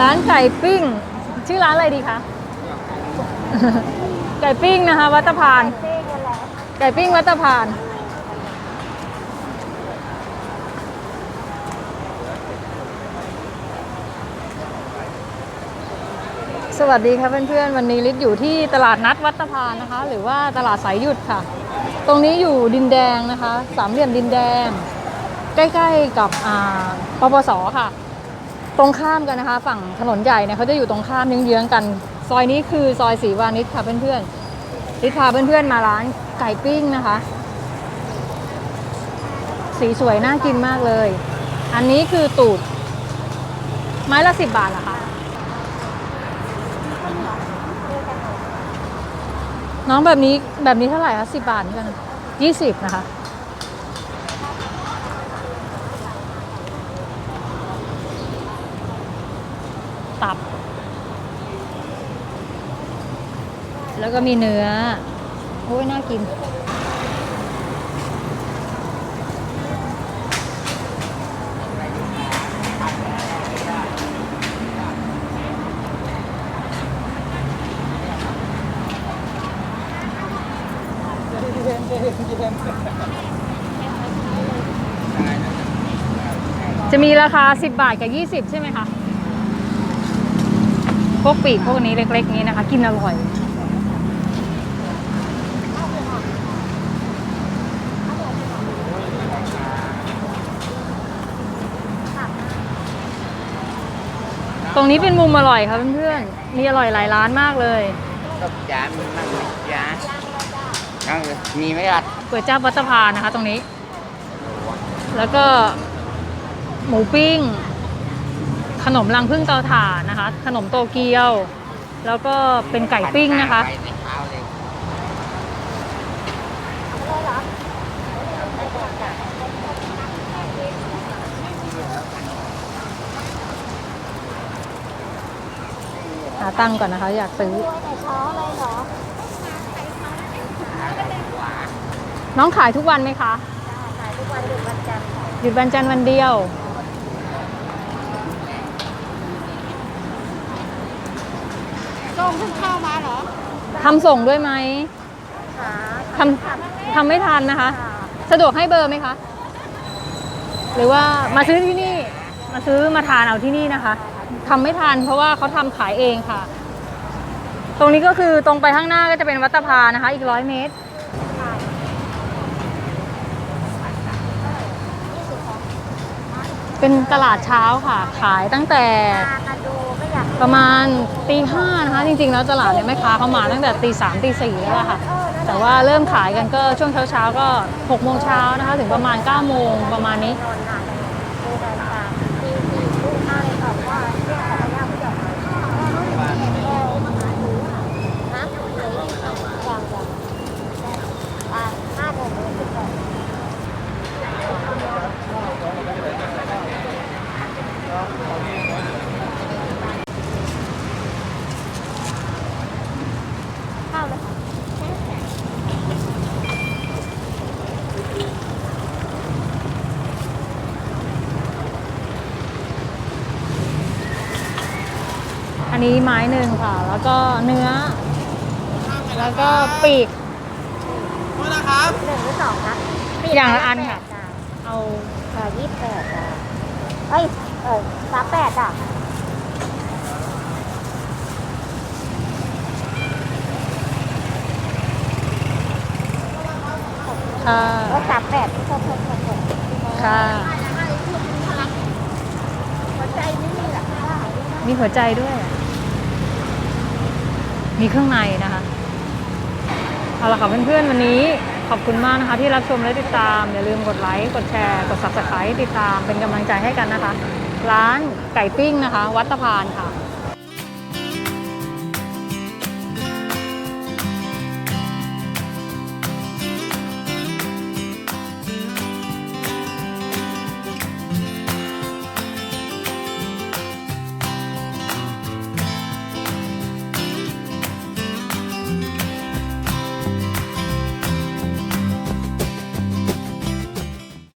ร้านไก่ปิ้ง ชื่อร้านอะไรดีคะ ไก่ปิ้งนะคะ วัดตะพาน ไก่ปิ้งวัดตะพานสวัสดีค่ะเพื่อนๆ วันนี้ลิศอยู่ที่ตลาดนัดวัดตะพานนะคะ หรือว่าตลาดสายหยุดค่ะ ตรงนี้อยู่ดินแดงนะคะ สามเหลี่ยมดินแดง ใกล้ๆกับอ่าปปสค่ะ ตรงข้ามกันนะคะ ฝั่งถนนใหญ่เนี่ยเขาจะอยู่ตรงข้ามเยื้องๆกัน ซอยนี้คือซอยศรีวานิชค่ะเพื่อนๆลิศพาเพื่อนๆมาร้านไก่ปิ้งนะคะ สีสวยน่ากินมากเลย อันนี้คือตูด ไม้ละสิบบาทเหรอคะน้องแบบนี้แบบนี้เท่าไหร่คะสิบบาทเหมือนกันยี่สิบนะคะ ตับ แล้วก็มีเนื้อ โอ้ยน่ากิน จะมีราคา 10 บาทกับ 20 ใช่ไหมคะ พวกปีกพวกนี้เล็ก ๆ นี้นะคะ กินอร่อยตรงนี้เป็นมุมอร่อยค่ะเพื่อนๆ มีอร่อยหลายร้านมากเลยกับจานมันนั่งไหมจานนั่งเลยมีไหมล่ะก๋วยจั๊บวัดสะพานนะคะ ตรงนี้ แล้วก็หมูปิ้ง ขนมรังพึ่งเตาถ่านนะคะ ขนมโตเกียว แล้วก็เป็นไก่ปิ้งนะคะ ไปในเช้าเลยหาตังค์ก่อนนะคะ อยากซื้อ น้องขายทุกวันไหมคะ ขายทุกวันหยุดวันจันทร์ค่ะหยุดวันจันทร์วันเดียว ส้มเพิ่งเข้ามาเหรอทำส่งด้วยไหมขาทำทำไม่ทันนะคะ สะดวกให้เบอร์ไหมคะ หรือว่ามาซื้อที่นี่ มาซื้อมาทานเอาที่นี่นะคะทำไม่ทันเพราะว่าเขาทำขายเองค่ะ ตรงนี้ก็คือตรงไปข้างหน้าก็จะเป็นวัดตะพานนะคะ อีกร้อยเมตร เป็นตลาดเช้าค่ะ ขายตั้งแต่มามาดูไม่อยากประมาณตีห้านะคะ จริงๆ แล้วตลาดเนี่ยแม่ค้าเขามาตั้งแต่ตีสามตีสี่แล้วอะค่ะ แต่ว่าเริ่มขายกันก็ช่วงเช้าๆก็6โมงเช้านะคะ ถึงประมาณ9โมงประมาณนี้ นอนนานดูเดินตามตีสี่ทุ่มห้าเลยบอกว่าเรียกอะไรยากผู้ใหญ่ฮะยังยังอ่าห้าโมงเลยสิบแปดเข้าเลย อั นนี้ไม้หนึ่งค่ะ แล้วก็เนื้อ แล้วก็ปีกหนึ่งหรือสองนะอย่างละอันค่ะจ้ะเอาเออยี่สิบแปดจ้ะเอ้ย เออสามแปดอะค่ะเออสามแปดที่เขาเพิ่มเพิ่มเพิ่มค่ะหัวใจไม่มีหรอกค่ะมีหัวใจด้วย มีเครื่องในนะคะ เอาละค่ะเพื่อนๆวันนี้ขอบคุณมากนะคะที่รับชมและติดตาม อย่าลืมกดไลค์ กดแชร์ กด subscribe ติดตามเป็นกำลังใจให้กันนะคะ ร้านไก่ปิ้งนะคะ วัดตะพานค่ะ